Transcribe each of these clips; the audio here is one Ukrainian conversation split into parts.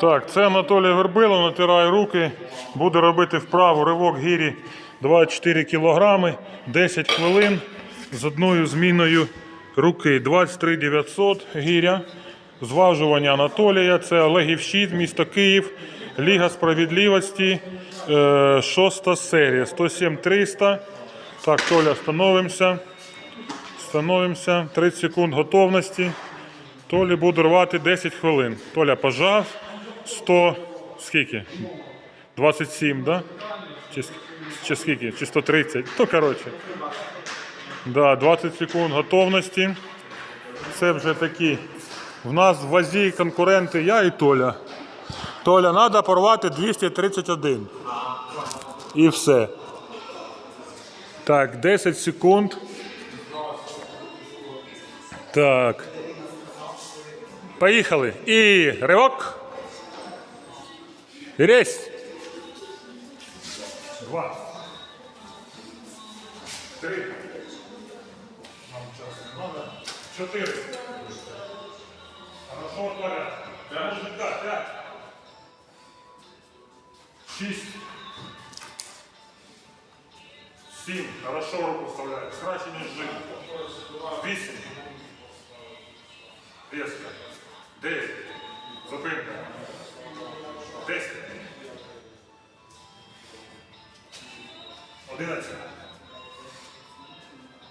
Так, це Анатолій Вербило, натирає руки, буде робити вправу ривок гірі 24 кг, 10 хвилин з одною зміною руки. 23 900 гіря. Зважування Анатолія, це Олегів Щит, місто Київ, Ліга справедливості, е, шоста серія, 107 300. Так, Толя, становимося. Становимося. 30 секунд готовності. Толі буде рвати 10 хвилин. Толя пожав 100, скільки? 27, да? Чи, чи скільки? Чи 130? Ну, коротше. Да, 20 секунд готовності. Це вже такі. В нас в вазі конкуренти я і Толя. Толя, треба порвати 231. І все. Так, 10 секунд. Так. Поїхали. І ривок. Рейс. Два. Три. Нам час не надо. Чотири. Хорошо, Толя. Для мужика. П'ять. Шість. Сім. Хорошо руку вставляй. Краще, ніж жив. Вісім. Резко. Дев'ять. Зупинка. Десять. Одинадцять.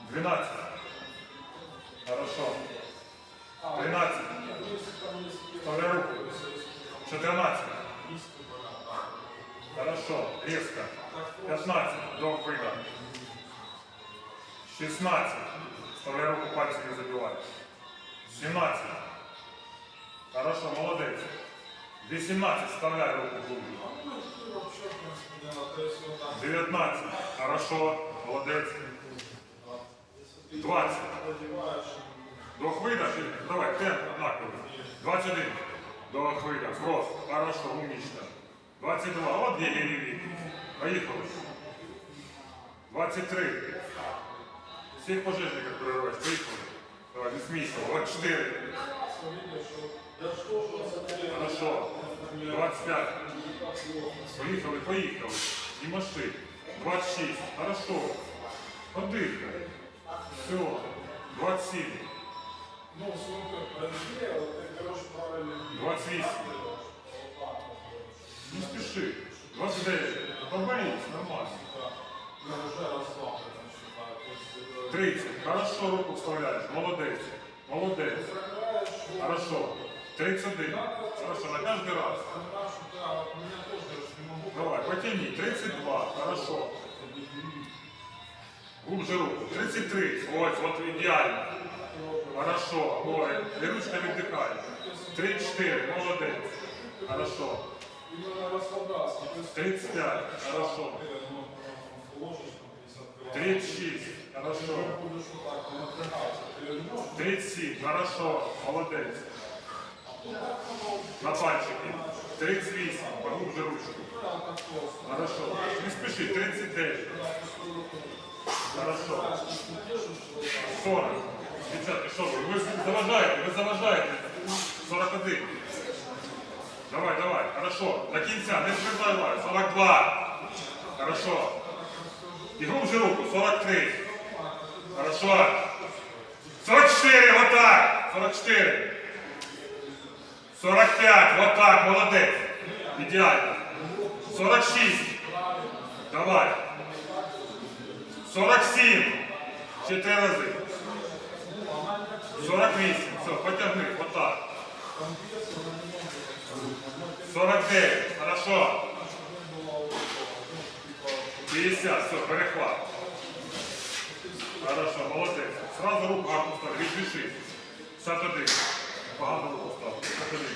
Дванадцять. Хорошо. Тринадцять. Вставляй руку. Чотирнадцять. Хорошо. Резко. Пятнадцать. До выда. Шестнадцать. Вставляй руку, пальцы не забивай. 17. Хорошо, молодець. 18. Вставляй руку глубже. 19. Хорошо, молодець. 20. До хвида. Давай, темп однаковий. 21. До хвида. Зброс. Хорошо, умнічно. 22. От є гіріві. Поїхали. 23. Всіх пожежників перериваєш. Поїхали. Давай, не смійся. 24. Хорошо. 25. Поїхали, поїхали. І маши. 26. Хорошо. Подихай. Все. 27. 28. Не спіши. 29. Побоїсь, нормально. 30. Хорошо руку вставляєш. Молодець. Молодець. Хорошо. 31. Хорошо, на каждый раз. Давай, потяни. 32. Хорошо. Глубже руку. 33. Ось, вот идеально. Хорошо. Ой, и ручка віддихає. 34. Молодець. Хорошо. 35. Хорошо. 36. Хорошо. 37. Хорошо. Молодець. На пальчики. 38. Поглубже ручку. Хорошо. Не спеши. 39. Хорошо. 40. Дівчатки, що ви? Ви заважаєте, ви заважаєте. 41. Давай, давай. Хорошо. До кінця. Не спризай. 42. Хорошо. І глубже руку. 43. Хорошо. 44. Вот так. 44. 45, вот так, молодець. Ідеально. 46. Давай. 47. Ще три рази. 48. Все, потягни, вот так. 49. Хорошо. 50. Все, перехват. Хорошо, молодець. Сразу руку ставь, відпиши. 51. Погано руку став. 51.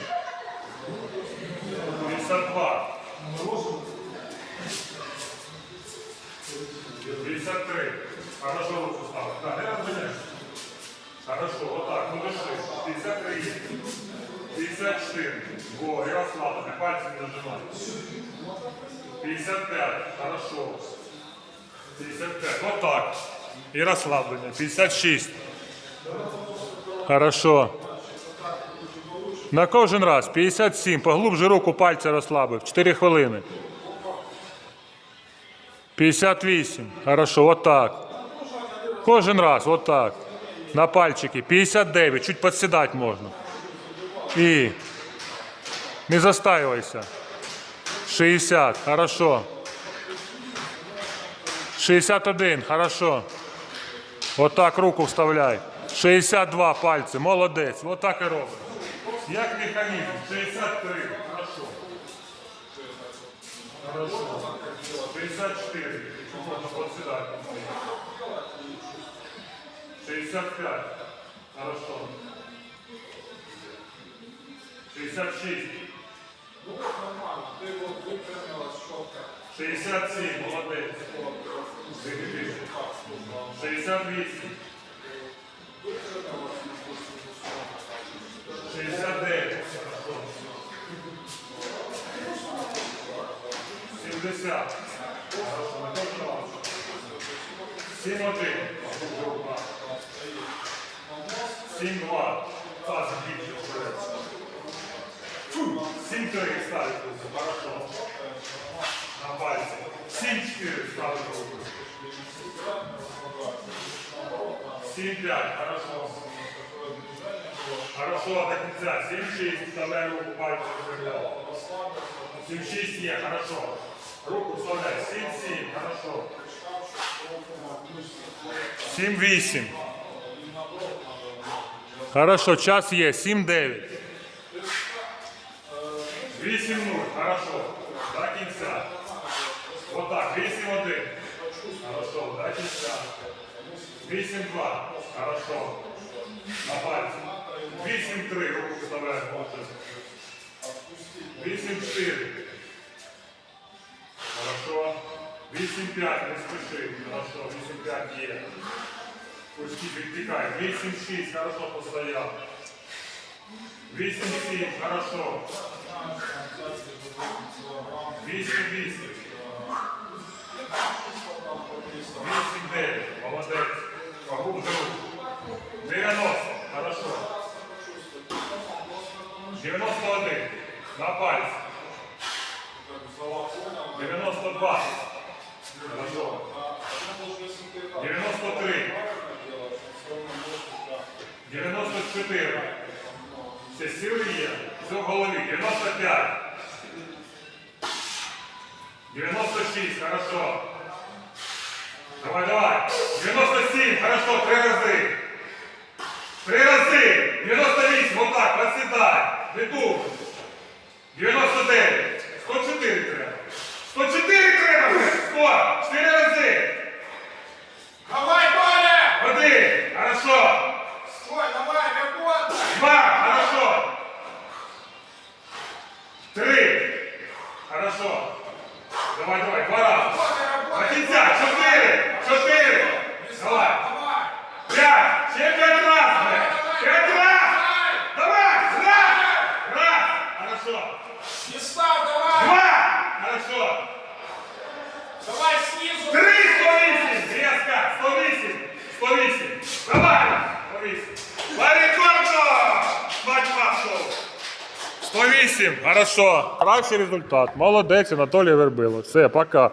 52. 53. Хорошо руку став. Так, не розганяй. Хорошо, вот так, ну дыши. 53. 54. Во, и расслаблены, пальцы не нажимай. 55. Хорошо. 55. Вот так. И расслабление. 56. Хорошо. На кожен раз 57. Поглубже руку пальця розслабив. 4 хвилини. 58. Хорошо, отак. Кожен раз, отак. На пальчики. 59. Чуть підсідати можна. І. Не застаювайся. 60. Хорошо. 61. Хорошо. Отак руку вставляй. 62 пальці. Молодець. Отак і робиш. Як механізм. 63. Хорошо. Хорошо. 64. Можна подсідати. 65. Хорошо. 66. 67. Молодець. 68. 70. 71. 72. Таз більше вперед. 7-3 ставить. Хорошо. На пальці. 7-4 ставить руку. 7-5. Хорошо. Хорошо, до конца. 7-6. Вставляй руку пальцем. вперед. 7-6 є, хорошо. Руку вставляй. 7-7. Хорошо. 7-8. Хорошо, час є. 7-9. 8-0. Хорошо. До кінця. Вот так. 8-1. Хорошо. До кінця. 8-2. Хорошо. На пальці. 8-3. Руку вставляй. 8-4. Хорошо. 8-5. Не спеши. Хорошо. 8-5 є. Пусти, підтікай. 8-6. Хорошо постояв. 8-7. Хорошо. 8-8. 8-9. Молодець. Поглубже руку. 90. Хорошо. 91. На пальці. 92. 93. 94. Все сили є. Все в голові. 95. 96. Хорошо. Давай, давай. 97. Хорошо. Три рази. Три рази. 98. Вот так. Просідай. Не Давай, давай. Два раза. До кінця. Чотири. Чотири. Давай. П'ять. Ще п'ять раз. П'ять раз. Давай. Раз. Раз. Хорошо. Не стал, давай! Два. Хорошо. Давай снизу! Три. 108. Резко. 108. 108. Давай. 108. Парикорно. 108. Хорошо. Кращий результат. Молодець, Анатолій Вербило. Все, пока.